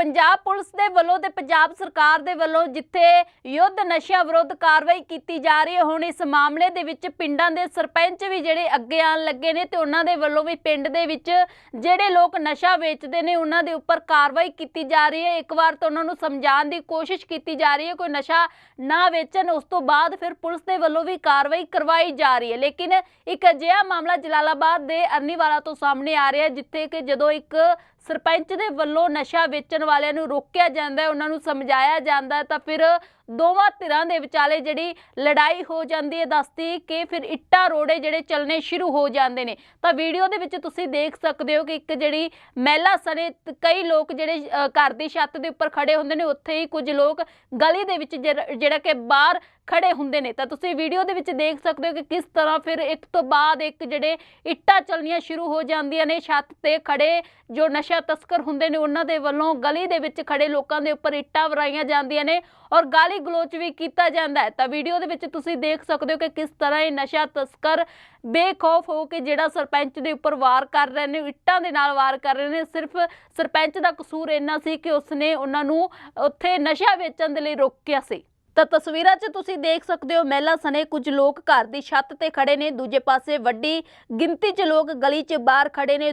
Punjab police ਦੇ ਵੱਲੋਂ ਤੇ ਪੰਜਾਬ ਸਰਕਾਰ ਦੇ ਵੱਲੋਂ ਜਿੱਥੇ ਯੁੱਧ ਨਸ਼ਿਆਂ ਵਿਰੁੱਧ ਕਾਰਵਾਈ ਕੀਤੀ ਜਾ ਰਹੀ ਹੈ, ਹੁਣ ਇਸ ਮਾਮਲੇ ਦੇ ਵਿੱਚ ਪਿੰਡਾਂ ਦੇ ਸਰਪੰਚ ਵੀ ਜਿਹੜੇ ਅੱਗੇ ਆਣ ਲੱਗੇ ਨੇ ਤੇ ਉਹਨਾਂ ਦੇ ਵੱਲੋਂ ਵੀ ਪਿੰਡ ਦੇ ਵਿੱਚ ਜਿਹੜੇ ਲੋਕ ਨਸ਼ਾ ਵੇਚਦੇ ਨੇ, ਉਹਨਾਂ ਦੇ ਉੱਪਰ ਕਾਰਵਾਈ ਕੀਤੀ ਜਾ ਰਹੀ ਹੈ। ਇੱਕ ਵਾਰ ਤਾਂ ਉਹਨਾਂ ਨੂੰ ਸਮਝਾਉਣ ਦੀ ਕੋਸ਼ਿਸ਼ ਕੀਤੀ ਜਾ ਰਹੀ ਹੈ, ਕੋਈ ਨਸ਼ਾ ਨਾ ਵੇਚਣ, ਉਸ ਤੋਂ ਬਾਅਦ ਫਿਰ ਪੁਲਿਸ ਦੇ ਵੱਲੋਂ ਵੀ ਕਾਰਵਾਈ ਕਰਵਾਈ ਜਾ ਰਹੀ ਹੈ। ਲੇਕਿਨ ਇੱਕ ਅਜਿਹਾ ਮਾਮਲਾ ਜਲਾਲਾਬਾਦ ਦੇ ਅਰਨੀਵਾਲਾ ਤੋਂ ਸਾਹਮਣੇ ਆ ਰਿਹਾ ਜਿੱਥੇ ਕਿ ਜਦੋਂ ਇੱਕ ਸਰਪੰਚ ਦੇ ਵੱਲੋਂ ਨਸ਼ਾ ਵੇਚਣ ਵਾਲਿਆਂ ਨੂੰ ਰੋਕਿਆ ਜਾਂਦਾ ਹੈ, ਉਹਨਾਂ ਨੂੰ ਸਮਝਾਇਆ ਜਾਂਦਾ ਤਾਂ ਫਿਰ ਦੋਵਾਂ ਧਿਰਾਂ ਦੇ ਵਿਚਾਲੇ ਜਿਹੜੀ ਲੜਾਈ ਹੋ ਜਾਂਦੀ ਹੈ, ਦੱਸਦੀ ਕਿ ਫਿਰ ਇੱਟਾਂ ਰੋੜੇ ਜਿਹੜੇ ਚੱਲਣੇ ਸ਼ੁਰੂ ਹੋ ਜਾਂਦੇ ਨੇ। ਤਾਂ ਵੀਡੀਓ ਦੇ ਵਿੱਚ ਤੁਸੀਂ ਦੇਖ ਸਕਦੇ ਹੋ ਕਿ ਇੱਕ ਜਿਹੜੀ ਮਹਿਲਾ ਸਣੇ ਕਈ ਲੋਕ ਜਿਹੜੇ ਘਰ ਦੀ ਛੱਤ ਦੇ ਉੱਪਰ ਖੜੇ ਹੁੰਦੇ ਨੇ, ਉੱਥੇ ਹੀ ਕੁਝ ਲੋਕ ਗਲੀ ਦੇ ਵਿੱਚ ਜਿਹੜਾ ਕਿ ਬਾਹਰ ਖੜੇ ਹੁੰਦੇ ਨੇ। ਤਾਂ ਤੁਸੀਂ ਵੀਡੀਓ ਦੇ ਵਿੱਚ ਦੇਖ ਸਕਦੇ ਹੋ ਕਿ ਕਿਸ ਤਰ੍ਹਾਂ ਫਿਰ ਇੱਕ ਤੋਂ ਬਾਅਦ ਇੱਕ ਜਿਹੜੇ ਇੱਟਾਂ ਚੱਲਣੀਆਂ ਸ਼ੁਰੂ ਹੋ ਜਾਂਦੀਆਂ ਨੇ, ਛੱਤ ਤੇ ਖੜੇ ਜੋ ਨਸ਼ਾ ਤਸਕਰ ਹੁੰਦੇ ਨੇ, ਉਹਨਾਂ ਦੇ ਵੱਲੋਂ ਗਲੀ ਦੇ ਵਿੱਚ ਖੜੇ ਲੋਕਾਂ ਦੇ ਉੱਪਰ ਇੱਟਾਂ ਵਰਾਈਆਂ ਜਾਂਦੀਆਂ ਨੇ ਔਰ ਗਾਲੀ ਗਲੋਚ ਵੀ ਕੀਤਾ ਜਾਂਦਾ ਹੈ। ਤਾਂ ਵੀਡੀਓ ਦੇ ਵਿੱਚ ਤੁਸੀਂ ਦੇਖ ਸਕਦੇ ਹੋ ਕਿ ਕਿਸ ਤਰ੍ਹਾਂ ਇਹ ਨਸ਼ਾ ਤਸਕਰ ਬੇਖੌਫ ਹੋ ਕੇ ਜਿਹੜਾ ਸਰਪੰਚ ਦੇ ਉੱਪਰ ਵਾਰ ਕਰ ਰਹੇ ਨੇ, ਇੱਟਾਂ ਦੇ ਨਾਲ ਵਾਰ ਕਰ ਰਹੇ ਨੇ। ਸਿਰਫ ਸਰਪੰਚ ਦਾ ਕਸੂਰ ਇੰਨਾ ਸੀ ਕਿ ਉਸਨੇ ਉਹਨਾਂ ਨੂੰ ਉੱਥੇ ਨਸ਼ਾ ਵੇਚਣ ਦੇ ਲਈ ਰੋਕਿਆ ਸੀ। ਤਾਂ ਤਸਵੀਰਾਂ 'ਚ ਤੁਸੀਂ ਦੇਖ ਸਕਦੇ ਹੋ, ਮਹਿਲਾ ਸਣੇ ਕੁਝ ਲੋਕ ਘਰ ਦੀ ਛੱਤ ਤੇ ਖੜੇ ਨੇ। ਦੂਜੇ ਪਾਸੇ ਵੱਡੀ ਗਿਣਤੀ 'ਚ ਲੋਕ ਗਲੀ 'ਚ ਬਾਹਰ ਖੜੇ ਨੇ।